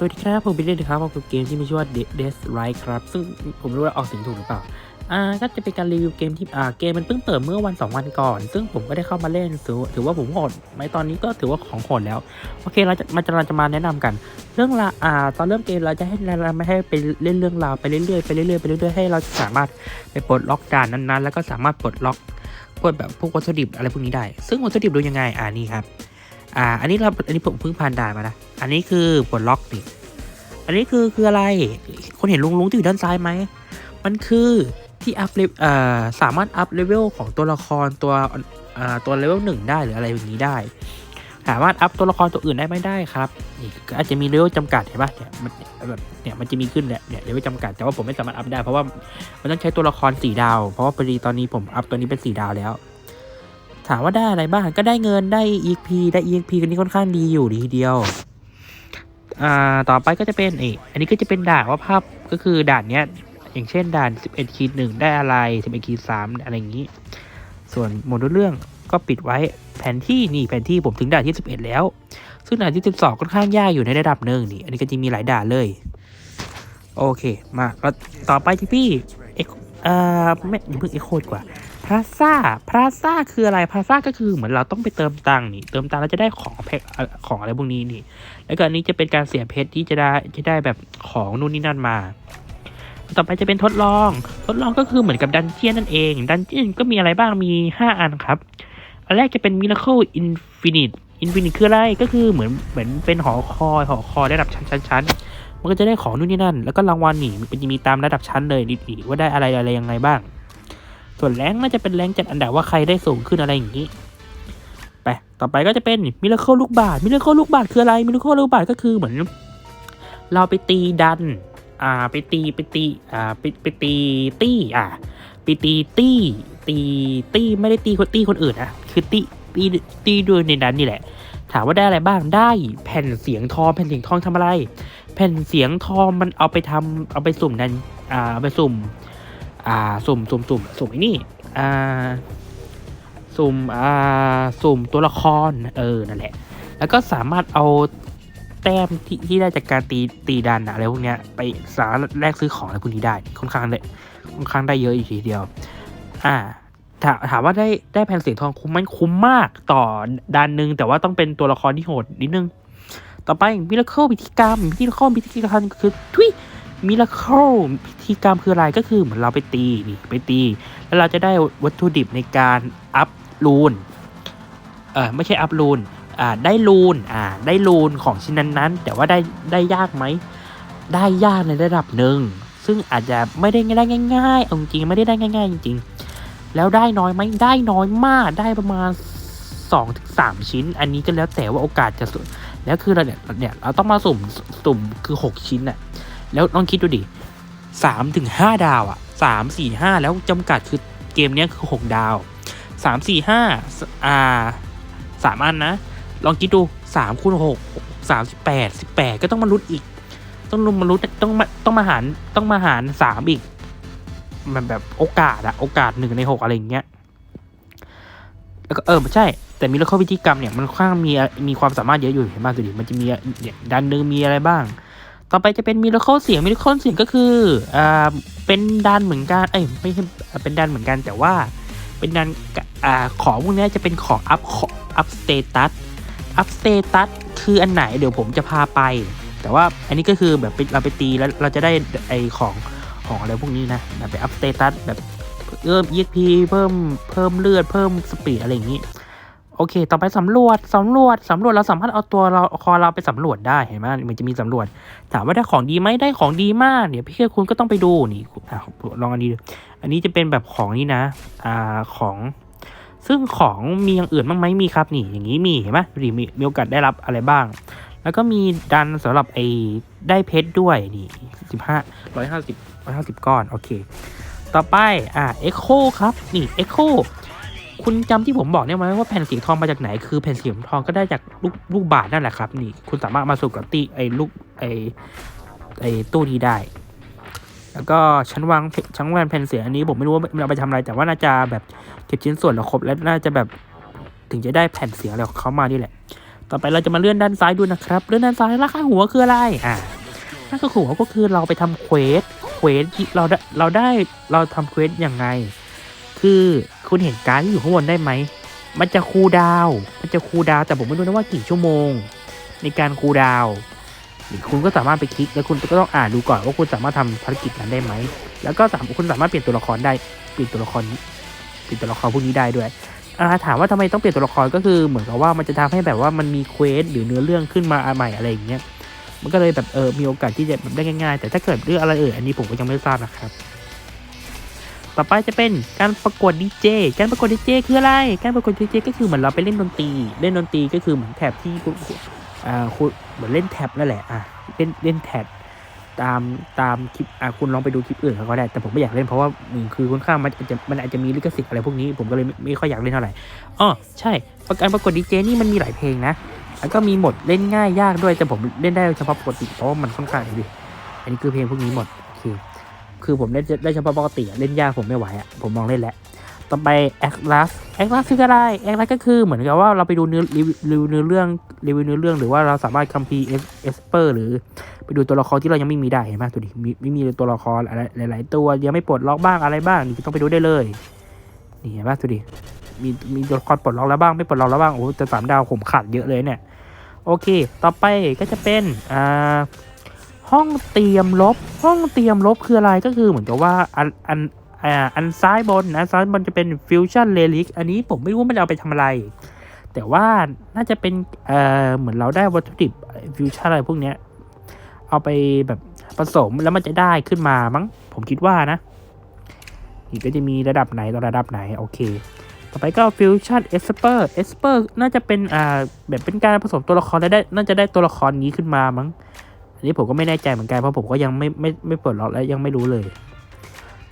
สวัสดีครับ ผมบิลเล่นะครับผมกับเกมที่มีชื่อว่า Death Right ครับ ซึ่งผมไม่รู้ว่าออกเสียงถูกหรือเปล่า อ่า ก็จะเป็นการรีวิวเกมที่ อ่า เกมมันเพิ่งเปิดเมื่อวัน 2 วันก่อน ซึ่งผมก็ได้เข้ามาเล่นถือถือว่าผมโหดไหมตอนนี้ก็ถือว่าของโหดแล้ว โอเค เราจะมาจะเราจะมาแนะนำกัน เรื่องราอ่า ตอนเริ่มเกมเราจะให้เราไม่ให้ไปเล่นเรื่องราวไปเรื่อยๆไปเรื่อยๆไปเรื่อยๆให้เราสามารถไปปลดล็อกด่านนั้นๆ แล้วก็สามารถปลดล็อกพวกแบบพวกวัตถุดิบอะไรพวกนี้ได้ ซึ่งวัตถุดิบดูยังไง อ่านี่ครับ อ่า อันนี้เราอันนี้ผมเพิ่งผ่านด่านมานะ อันนี้คือปลดล็อกนี่อันนี้คือคืออะไร คนเห็นลุงลุงที่อยู่ด้านซ้ายไหม มันคือที่อัพเลเอ่อสามารถอัพเลเวลของตัวละครตัวอ่าตัวเลเวลหนึ่งได้หรืออะไรอย่างนี้ได้ สามารถอัพตัวละครตัวอื่นได้ไม่ได้ครับนี่อาจจะมีเลเวลจำกัดเห็นปะเนี่ยมันแบบเนี่ยมันจะมีขึ้นแหละเนี่ยเลเวลจำกัดแต่ว่าผมไม่สามารถอัพได้เพราะว่ามันต้องใช้ตัวละครสี่ดาว เพราะว่าพอดีตอนนี้ผมอัพตัวนี้เป็นสี่ดาวแล้ว ถามว่าได้อะไรบ้างก็ได้เงินได้ EXP ได้ EXP กันนี้ค่อนข้างดีอยู่ดีทีเดียว อ่าต่อไปก็จะเป็นเอกอันนี้ก็จะเป็นด่านว่าภาพก็คือด่านเนี้ย อย่างเช่นด่าน 11ขีดหนึ่งได้อะไร 11ขีดสามอะไรอย่างนี้ ส่วนหมดเรื่องก็ปิดไว้แผนที่นี่แผนที่ผมถึงด่านที่ 11 แล้ว ซึ่งด่านที่ 12ค่อนข้างยากอยู่ในระดับหนึ่งนี่ อันนี้ก็จะมีหลายด่านเลย โอเค มาก็ต่อไปที่พี่เอ็กเอ่อไม่อย่าเพิ่งเอ็กโคดกว่า พลาซ่าพลาซ่าคืออะไรพลาซ่าก็คือเหมือนเราต้องไปเติมตังค์นี่ เติมตังค์แล้วจะได้ของแพ็คของอะไรพวกนี้นี่ แล้วก็อันนี้จะเป็นการเสียเพชรที่จะได้จะได้แบบของนู่นนี่นั่นมา ต่อไปจะเป็นทดลอง ทดลองก็คือเหมือนกับดันเจียนนั่นเอง ดันเจียนก็มีอะไรบ้างมี 5 อันครับ อันแรกจะเป็น Miracle Infinite Infinite คืออะไรก็คือเหมือนเหมือนเป็นหอคอยหอคอยระดับชั้นชั้นชั้นมันก็จะได้ของนู่นนี่นั่น แล้วก็รางวัลนี่มันจะมีตามระดับชั้นเลยดีๆว่าได้อะไรอะไรยังไงบ้าง ส่วนแรงน่าจะเป็นแรงจัดอันดับว่าใครได้สูงขึ้นอะไรอย่างนี้ไปต่อไปก็จะเป็นมิราเคิลลูกบาศมิราเคิลลูกบาศคืออะไรมิราเคิลลูกบาศก็คือเหมือน เราไปตีดัน อ่าไปตีไปตีอ่าไปไปตีตี้อ่าไปตีตี้ตีตี้ไม่ได้ตีคนตีคนอื่นนะคือตีตีตีด้วยในนั้นนี่แหละ ถามว่าได้อะไรบ้างได้แผ่นเสียงทองแผ่นเสียงทองทำอะไร แผ่นเสียงทองมันเอาไปทำเอาไปสุ่มนันอ่าเอาไปสุ่ม อ่าสุ่มสุ่มสุ่มสุ่มไอ้นี่อ่าสุ่มอ่าสุ่มตัวละครเออนั่นแหละ แล้วก็สามารถเอาแต้มที่ที่ได้จากการตีตีดันอะไรพวกเนี้ยไปสารแลกซื้อของอะไรพวกนี้ได้ค่อนข้างได้ค่อนข้างได้เยอะอยู่ทีเดียว อ่าถาถามว่าได้ได้แผ่นเสียงทองคุ้มไหมคุ้มมากต่อดันหนึ่งแต่ว่าต้องเป็นตัวละครที่โหดนิดนึง ต่อไปมิราเคิลพิธีกรรมพิธีกรรมพิธีกรรมคือทุย มิราเคิลพิธีกรรมคืออะไรก็คือเหมือนเราไปตีนี่ไปตี แล้วเราจะได้วัตถุดิบในการอัพลูนเออไม่ใช่อัพลูนอ่าได้ลูนอ่าได้ลูนของชิ้นนั้นๆ แต่ว่าได้ได้ยากไหมได้ยากในระดับหนึ่งซึ่งอาจจะไม่ได้ได้ง่ายๆเอาจริงๆไม่ได้ได้ง่ายๆจริงๆ แล้วได้น้อยไหมได้น้อยมากได้ประมาณ2-3ถึง3ชิ้น อันนี้ก็แล้วแต่ว่าโอกาสจะสุดแล้วคือเราเนี่ยเนี่ยเราต้องมาสุ่มสุ่มคือ 6 ชิ้นอะ แล้วลองคิดดูดิสามถึงห้าดาวอะสามสี่ห้าแล้วจำกัดคือเกมนี้คือหกดาวสามสี่ห้าอ่าสามอันนะ ลองคิดดูสามคูณหกสามสิบแปดสิบแปดก็ต้องมาลุ้นอีก ต้องลุ้นมาลุ้นต้องมาต้องมาหารต้องมาหารสามอีก มันแบบโอกาสอะโอกาสหนึ่งในหกอะไรอย่างเงี้ยแล้วก็เออไม่ใช่ แต่มีแล้วข้อพิธีกรรมเนี่ยมันค่อนข้างมีมีความสามารถเยอะอยู่เห็นบ้างดูดิมันจะมีเนี่ยดันหนึ่งมีอะไรบ้าง ต่อไปจะเป็นมิราเคิลเสียงมิราเคิลเสียงก็คืออ่าเป็นดันเหมือนกันเอ้ยไม่ใช่เป็นดันเหมือนกันแต่ว่าเป็นดันอ่าของพวกนี้จะเป็นของอัพอัพสเตตัสอัพสเตตัสคืออันไหนเดี๋ยวผมจะพาไป แต่ว่าอันนี้ก็คือแบบเราไปตีแล้วเราจะได้ไอของของอะไรพวกนี้นะแบบไปอัพสเตตัสแบบเพิ่ม EXP เพิ่มเพิ่มเลือดเพิ่มสปีดอะไรอย่างนี้ โอเค ต่อไปสำรวจสำรวจสำรวจเราสามารถเอาตัวเราคอเราไปสำรวจได้เห็นไหมมันจะมีสำรวจ ถามว่าได้ของดีไหมได้ของดีมากเนี่ยวพี่แค่คุณก็ต้องไปดูนี่ลองอันนี้ดูอันนี้จะเป็นแบบของนี่นะอ่าของ ซึ่งของมีอย่างอื่นบ้างไหมมีครับนี่ อย่างนี้มีเห็นไหมดูดิมีมีโอกาสได้รับอะไรบ้าง แล้วก็มีดันสำหรับไอ้ได้เพชรด้วยนี่สิบห้าร้อยห้าสิบร้อยห้าสิบก้อนโอเค ต่อไปอ่าเอ็กโคครับนี่เอ็กโค คุณจำที่ผมบอกเนี่ยไหมว่าแผ่นเสียงทองมาจากไหน คือแผ่นเสียงทองก็ได้จากลูกลูกบาทนั่นแหละครับนี่คุณสามารถมาสู่กับตีไอ้ลูกไอ้ไอ้ตู้นี้ได้ แล้วก็ชั้นวางชั้นวางแผ่นเสียงอันนี้ผมไม่รู้ว่าเอาไปทำอะไรแต่ว่าน่าจะแบบเก็บชิ้นส่วนแล้วครบแล้วน่าจะแบบถึงจะได้แผ่นเสียงอะไรของเขามานี่แหละ ต่อไปเราจะมาเลื่อนด้านซ้ายดูนะครับ เลื่อนด้านซ้ายราคาหัวคืออะไรอ่าราคาหัวก็คือเราไปทำเควสเควสที่เราได้เราได้เราทำเควสยังไง คือคุณเห็นการที่อยู่ข้างบนได้ไหม มันจะคูดาว มันจะคูดาวแต่ผมไม่รู้นะว่ากี่ชั่วโมง ในการคูดาวคุณก็สามารถไปคลิกแล้วคุณก็ต้องอ่านดูก่อนว่าคุณสามารถทำภารกิจนั้นได้ไหม แล้วก็สามคุณสามารถเปลี่ยนตัวละครได้ เปลี่ยนตัวละครเปลี่ยนตัวละครพวกนี้ได้ด้วยถามว่าทำไมต้องเปลี่ยนตัวละครก็คือเหมือนกับว่ามันจะทำให้แบบว่ามันมีเควสหรือเนื้อเรื่องขึ้นมาใหม่อะไรอย่างเงี้ย มันก็เลยแบบเออมีโอกาสที่จะแบบได้ง่ายๆ แต่ถ้าเกิดเรื่องอะไรเอ่ยอันนี้ผมก็ยังไม่ทราบนะครับ ต่อไปจะเป็นการประกวดดีเจ การประกวดดีเจคืออะไร การประกวดดีเจก็คือเหมือนเราไปเล่นดนตรี เล่นดนตรีก็คือเหมือนแท็บที่คุณอ่าคุณเหมือนเล่นแท็บนั่นแหละ อะ เล่นเล่นแท็บตามตามคลิปอะคุณลองไปดูคลิปอื่นเขาก็ได้ แต่ผมไม่อยากเล่นเพราะว่าหนึ่งคือค่อนข้างมันอาจจะมันอาจจะมีลิขสิทธิ์อะไรพวกนี้ผมก็เลยไม่ไม่ค่อยอยากเล่นเท่าไหร่อ๋อใช่การประกวดดีเจนี่มันมีหลายเพลงนะแล้วก็มีหมดเล่นง่ายยากด้วยแต่ผมเล่นได้เฉพาะปกติเพราะว่ามันค่อนข้างดีอันนี้คือเพลงพวกนี้หมดโอเค คือผมเล่นได้เฉพาะปกติอะเล่นยากผมไม่ไหวอะผมลองเล่นแล้วต่อไป Atlas Atlas คืออะไร Atlas ก็คือเหมือนกับว่าเราไปดูเนื้อรีวิวเนื้อเรื่องรีวิวเนื้อเรื่องหรือว่าเราสามารถคัมภีร์เอสเปอร์หรือไปดูตัวละครที่เรายังไม่มีได้เห็นไหมตัวนี้มีไม่มีตัวละครอะไรหลาย ๆ ตัวยังไม่ปลดล็อกบ้างอะไรบ้างนี่ต้องไปดูได้เลยนี่เห็นไหมตัวนี้มีมีตัวละครปลดล็อกแล้วบ้างไม่ปลดล็อกแล้วบ้างโอ้แต่สามดาวผมขาดเยอะเลยเนี่ยโอเค ต่อไปก็จะเป็นอ่า ห้องเตรียมลบ ห้องเตรียมลบคืออะไรก็คือเหมือนกับว่าอันอันอ่าอันซ้ายบนอันซ้ายบนจะเป็นฟิวชั่นเ l ลิกอันนี้ผมไม่รู้มันเอาไปทำอะไร แต่ว่าน่าจะเป็นเอ่อเหมือนเราได้วัตถุดิบฟิวชั่นอะไรพวกเนี้ยเอาไปแบบผสมแล้วมันจะได้ขึ้นมามั้งผมคิดว่านะนี่ก็จะมีระดับไหนต่อระดับไหนโอเค ต่อไปก็ฟิวชั่นเอสเปอร์เอสเปอร์น่าจะเป็นอ่าแบบเป็นการผสมตัวละครแล้วได้น่าจะได้ตัวละครนี้ขึ้นมามั้ง อันนี้ผมก็ไม่แน่ใจเหมือนกันเพราะผมก็ยังไม่ไม่ไม่เปิดล็อกและยังไม่รู้เลย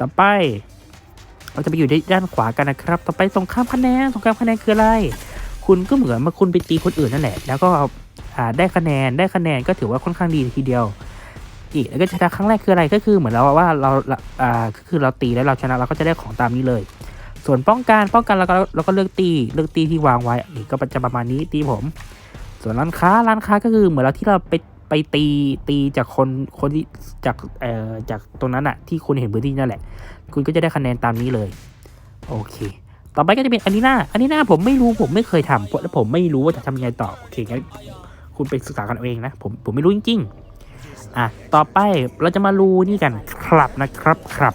ต่อไป เราจะไปอยู่ด้านขวากันนะครับ ต่อไปสงครามคะแนนสงครามคะแนนคืออะไร คุณก็เหมือนมาคุณไปตีคนอื่นนั่นแหละ แล้วก็อ่าได้คะแนนได้คะแนนก็ถือว่าค่อนข้างดีทีเดียวอีกแล้วก็ชนะครั้งแรกคืออะไรก็คือเหมือนเราว่าเราอ่าก็คือเราตีแล้วเราชนะเราก็จะได้ของตามนี้เลย ส่วนป้องกันป้องกันเราก็เราก็เลือกตีเลือกตีที่วางไว้นี่ก็จะประมาณนี้ตีผม ส่วนร้านค้าร้านค้าก็คือเหมือนเราที่เราไป ไปตีตีจากคนคนที่จากเอ่อจากตรงนั้นอะที่คุณเห็นพื้นที่นั่นแหละ คุณก็จะได้คะแนนตามนี้เลย โอเค ต่อไปก็จะเป็นอันนี้หน้าอันนี้หน้าผมไม่รู้ผมไม่เคยทำเพราะแล้วผมไม่รู้ว่าจะทำยังไงต่อโอเคงั้นคุณไปศึกษากันเองนะผมผมไม่รู้จริงๆอะต่อไปเราจะมารูนี่กันครับนะครับครับ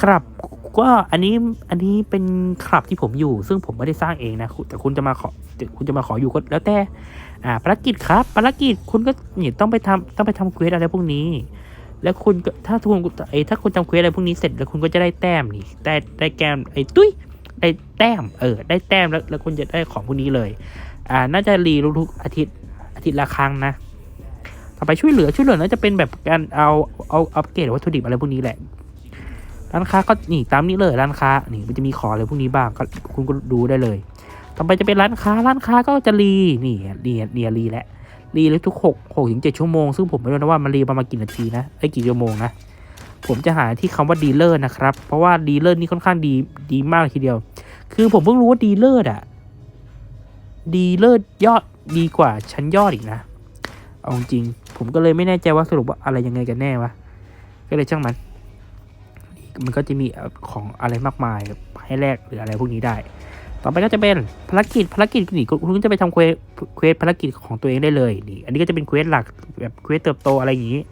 ครับ ก็อันนี้อันนี้เป็นคลับที่ผมอยู่ ซึ่งผมไม่ได้สร้างเองนะแต่คุณจะมาขอคุณจะมาขออยู่ก็แล้วแต่อ่าภารกิจครับภารกิจคุณก็นี่ต้องไปทำต้องไปทำเควสอะไรพวกนี้ แล้วคุณก็ถ้าคุณไอ้ถ้าคุณทำเควสอะไรพวกนี้เสร็จแล้วคุณก็จะได้แต้มนี่ได้ได้แก้มไอ้ตุ้ยได้แต้มเออได้แต้มแล้วแล้วคุณจะได้ของพวกนี้เลยอ่าน่าจะรีทุกอาทิตย์อาทิตย์ละครั้งนะต่อไปช่วยเหลือช่วยเหลือน่าจะเป็นแบบการเอาเอาอัปเกรดวัตถุดิบอะไรพวกนี้แหละ ร้านค้าก็นี่ตามนี้เลยร้านค้านี่มันจะมีของอะไรพวกนี้บ้างก็คุณก็ดูได้เลย ต่อไปจะเป็นร้านค้าร้านค้าก็จะรีนี่นี่เนียรีแหละรีเลยทุกหกหกถึงเจ็ดชั่วโมงซึ่งผมไม่รู้นะว่ามันรีประมาณกี่นาทีนะไอ้กี่ชั่วโมงนะผมจะหาที่คำว่าดีลเลอร์นะครับเพราะว่าดีลเลอร์นี่ค่อนข้างดีดีมากทีเดียว คือผมเพิ่งรู้ว่าดีลเลอร์อะดีลเลอร์ยอดดีกว่าชั้นยอดอีกนะเอาจริงผมก็เลยไม่แน่ใจว่าสรุปว่าอะไรยังไงกันแน่วะก็เลยช่างมัน มันก็จะมีของอะไรมากมายให้แลกหรืออะไรพวกนี้ได้ ต่อไปก็จะเป็นภารกิจภารกิจนี่คุณจะไปทำเควสเควสภารกิจของตัวเองได้เลยนี่อันนี้ก็จะเป็นเควสหลักแบบเควสเติบโตอะไรอย่างนี้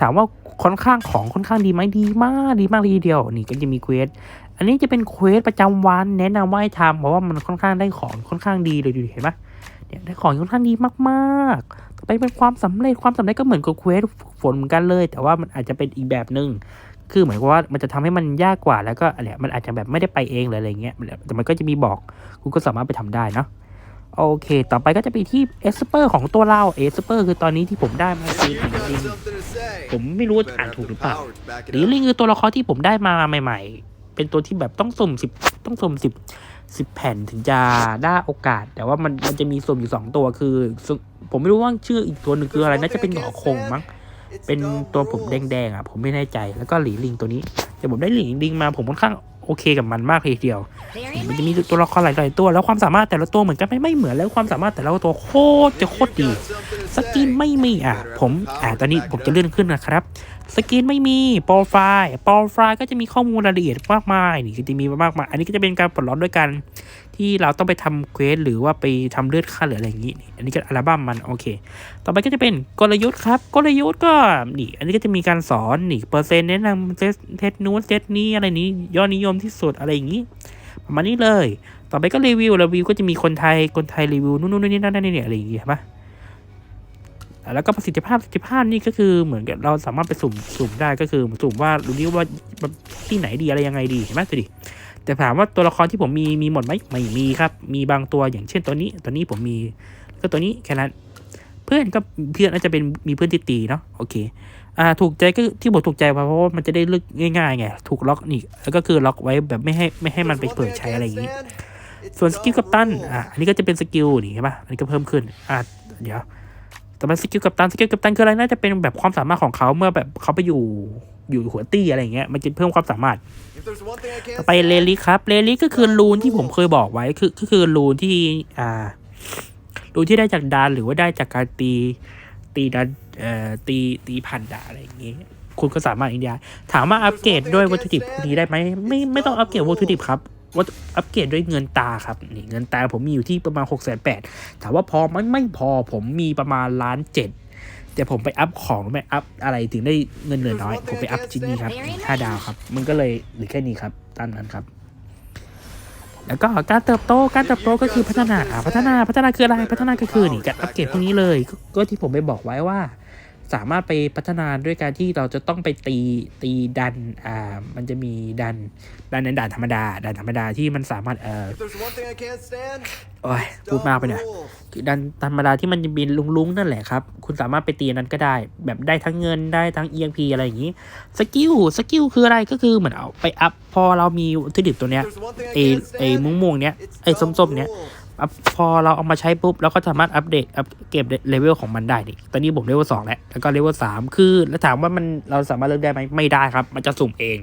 ถามว่าค่อนข้างของค่อนข้างดีไหมดีมากดีมากเลยทีเดียวนี่ก็จะมีเควสอันนี้จะเป็นเควสประจำวันแนะนำว่าให้ทำเพราะว่ามันค่อนข้างได้ของค่อนข้างดีเลยดูดิเห็นปะเนี่ยได้ของค่อนข้างดีมากๆต่อไปเป็นความสำเร็จความสำเร็จก็เหมือนกับเควสฝนเหมือนกันเลย แต่ว่ามันอาจจะเป็นอีกแบบหนึ่ง คือเหมือนกับว่ามันจะทำให้มันยากกว่าแล้วก็อะไรมันอาจจะแบบไม่ได้ไปเองเลยอะไรเงี้ยแต่มันก็จะมีบอกคุณก็สามารถไปทำได้เนาะโอเค ต่อไปก็จะไปที่เอสเปอร์ของตัวเราเอสเปอร์คือตอนนี้ที่ผมได้มาคือลิงผมไม่รู้อ่านถูกหรือเปล่าหรือลิงคือตัวละครที่ผมได้มาใหม่ ๆ เป็นตัวที่แบบต้องสุ่มสิบต้องสุ่มสิบสิบแผ่นถึงจะได้โอกาส แต่ว่ามันมันจะมีสุ่มอยู่สองตัวคือ ผมไม่รู้ว่าชื่ออีกตัวหนึ่งคืออะไรน่าจะเป็นหงอคงมั้ง เป็นตัวผมแดงๆอะผมไม่แน่ใจแล้วก็หลีลิงตัวนี้แต่ผมได้หลีลิงมาผมค่อนข้างโอเคกับมันมากเลยทีเดียว มันจะมีตัวละครหลายๆตัว แล้วความสามารถแต่ละตัวเหมือนกันไม่ไม่เหมือนแล้วความสามารถแต่ละตัวโคตรจะโคตรดี สกินไม่มีอะ ผมอ่าตอนนี้ผมจะเลื่อนขึ้นนะครับ สกินไม่มีโปรไฟล์โปรไฟล์ก็จะมีข้อมูลรายละเอียดมากมายนี่ก็จะมีมากมายอันนี้ก็จะเป็นการปลดล็อกด้วยกัน ที่เราต้องไปทำเควสหรือว่าไปทำเลือดค่าหรืออะไรอย่างนี้นี่อันนี้ก็อัลบั้มมันโอเค ต่อไปก็จะเป็นกลยุทธ์ครับ กลยุทธ์ก็นี่ อันนี้ก็จะมีการสอนนี่เปอร์เซ็นต์แนะนำเซตเทสนู้นเซตนี้อะไรนี้ยอดนิยมที่สุดอะไรอย่างนี้ประมาณนี้เลย ต่อไปก็รีวิวรีวิวก็จะมีคนไทยคนไทยรีวิวนู่นนู่นนี่นั่นนั่นนี่อะไรอย่างเงี้ใช่ปะแล้วก็ประสิทธิภาพประสิทธิภาพนี่ก็คือเหมือนกับเราสามารถไปสุ่มสุ่มได้ก็คือสุ่มว่ารู้ดิว่าที่ไหนดีอะไรยังไงดีเห็นไหมดูดิ แต่ถามว่าตัวละครที่ผมมีมีหมดไหมไม่มีครับ มีบางตัวอย่างเช่นตัวนี้ตัวนี้ผมมีก็ตัวนี้แค่นั้นเพื่อนก็เพื่อนอาจจะเป็นมีเพื่อนที่ตีเนาะโอเคอ่าถูกใจก็ที่บอกถูกใจเพราะว่ามันจะได้เลือกง่ายๆไงถูกล็อกนี่แล้วก็คือล็อกไว้แบบไม่ให้ไม่ให้มันไปเปิดใช้อะไรอย่างนี้ ส่วนสกิลกัปตันอะอันนี้ก็จะเป็นสกิลนี่ใช่ปะอันนี้ก็เพิ่มขึ้นอะเดี๋ยวแต่อไปสกิลกัปตันสกิลกัปตันคืออะไรน่าจะเป็นแบบความสามารถของเขาเมื่อแบบเขาไปอยู่ อยู่หัวตี้อะไรอย่างเงี้ยมันจะเพิ่มความสามารถ ต่อไปเลลิครับเลลิก็คือรูนที่ผมเคยบอกไว้คือก็คือรูนที่อ่ารูนที่ได้จากดานหรือว่าได้จากการตีตีดันเอ่อตีตีพันดาอะไรอย่างเงี้ยคุณก็สามารถอินเดียถามว่าอัปเกรดด้วยวัตถุดิบพวกนี้ได้ไหมไม่ไม่ต้องอัปเกรดวัตถุดิบครับวัตอัปเกรดด้วยเงินตาครับนี่เงินตาผมมีอยู่ที่ประมาณ6กแสนแปดถามว่าพอไหมไม่พอผมมีประมาณล้านเจ็ด แต่ผมไปอัพของไม่อัพอะไรถึงได้เงินเหลือน้อย ผมไปอัพชิ้นนี้ครับห้าดาวครับ มันก็เลยเหลือแค่นี้ครับตามนั้นครับ แล้วก็การเติบโตการเติบโตก็คือพัฒนาอ่าพัฒนาพัฒนาคืออะไรพัฒนาก็คือนี่การอัปเกรดพวกนี้เลย ก็ก็ที่ผมไปบอกไว้ว่า สามารถไปพัฒนาด้วยการที่เราจะต้องไปตีตีดันอ่ามันจะมีดันดันในด่านธรรมดาด่านธรรมดาที่มันสามารถเอ่อโอ้ยพูดมากไปเนี่ยคือดันธรรมดาที่มันจะบินลุงๆนั่นแหละครับ คุณสามารถไปตีอันนั้นก็ได้ แบบได้ทั้งเงินได้ทั้ง EMP อะไรอย่างนี้สกิลสกิลคืออะไรก็คือเหมือนเอาไปอัพพอเรามีวัตถุดิบตัวเนี้ยไอ้ไอ้ม่วงๆเนี้ยไอ้ส้มๆเนี้ยอั พพอเราเอามาใช้ปุ๊บเราก็สามารถอัปเดตอัปเก็บเลเวลของมันได้นี่ตอนนี้ผมเลเวลสองแล้วแล้วก็เลเวลสามคือแล้วถามว่ามันเราสามารถเลือกได้ไหมไม่ได้ครับ มันจะสุ่มเอง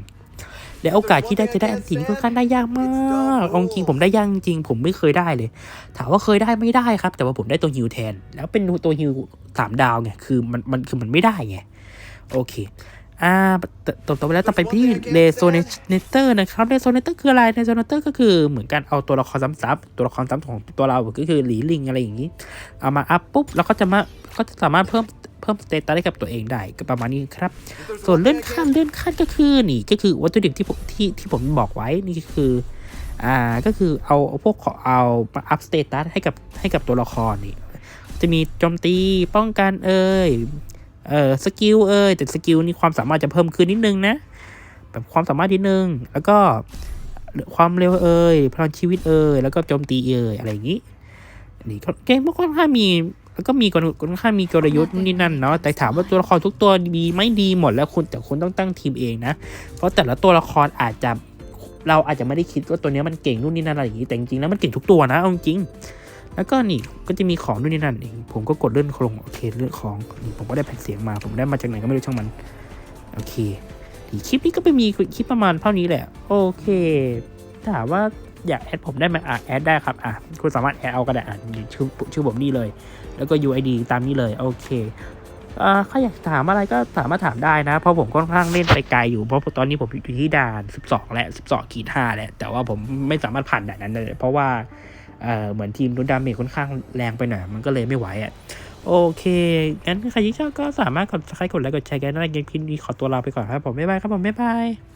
และโอกาสที่ได้จะได้อันสีนี่ค่อนข้างได้ยากมากอาจริงผมได้ยากจริงผมไม่เคยได้เลย ถามว่าเคยได้ไม่ได้ครับ แต่ว่าผมได้ตัวฮิวแทน แล้วเป็นตัวฮิวสามดาวไงคือมันมันคือมันไม่ได้ไงโอเค อ่าตต่อต่อไปแล้วต่อไปที่เลโซเนเตอร์นะครับเลโซเนเตอร์คืออะไรเลโซเนเตอร์ก็คือเหมือนการเอาตัวละครซ้ำๆตัวละครซ้ำของตัวเราก็คือหลีลิงอะไรอย่างนี้ เอามาอัพปุ๊บแล้วก็จะมาก็จะสามารถเพิ่มเพิ่มสเตตัสให้กับตัวเองได้ก็ประมาณนี้ครับ ส่วนเลื่อนขั้นเลื่อนขั้นก็คือนี่ก็คือวัตถุดิบที่ผมที่ที่ผมบอกไว้นี่ก็คืออ่าก็คือเอาเอาพวกขอเอามาอัพสเตตัสให้กับให้กับตัวละครนี่จะมีโจมตีป้องกันเอ่ย เออสกิลเอ่ยแต่สกิลนี่ความสามารถจะเพิ่มขึ้นนิดนึงนะแบบความสามารถนิดนึง แล้วก็ความเร็วเอ่ยพลังชีวิตเอ่ยแล้วก็โจมตีเอ่ยอะไรอย่างนี้นนี้ก็เกมมันค่อนข้างมี แล้วก็มีกลค่อนข้างมีกลยุทธ์นู่นนี่นั่นเนาะแต่ถามว่าตัวละครทุกตัวดีไม่ดีหมดแล้วคุณแต่คุณต้องตั้งทีมเองนะ เพราะแต่ละตัวละครอาจจะเราอาจจะไม่ได้คิดว่าตัวนี้มันเก่งนู่นนี่นั่นอะไรอย่างนี้แต่จริงๆแล้วมันเก่งทุกตัวนะเอาจริง แล้วก็นี่ก็จะมีของนู่นนี่นั่นเองผมก็กดเลื่อนคลงโอเคเลื่อนของนี่ผมก็ได้แผ่นเสียงมา ผมได้มาจากไหนก็ไม่รู้ช่างมันโอเคดีคลิปนี้ก็ไปมีคลิปประมาณเท่านี้แหละ โอเคถามว่าอยากแอดผมได้ไหมอะแอดได้ครับอะคุณสามารถแอดเอาก็ได้อะนี่ชื่อชื่อผมนี่เลย แล้วก็ UID ตามนี้เลย โอเคอ่าถ้าอยากถามอะไรก็สามารถถามได้นะ เพราะผมค่อนข้างเล่นไปไกลอยู่เพราะตอนนี้ผมอยู่ที่ด่าน 12 และ 12ขีด5แล้วแต่ว่าผมไม่สามารถผ่านด่านนั้นเลย เพราะว่า เอ่อเหมือนทีมรุนดาเมจค่อนข้างแรงไปหน่อยมันก็เลยไม่ไหวอะโอเค งั้นใครที่ชอบก็สามารถกดใครกดไลค์กดแชร์กันได้เกมคลิปนี้ขอตัวลาไปก่อนครับผม บ๊ายบายครับผม บ๊ายบาย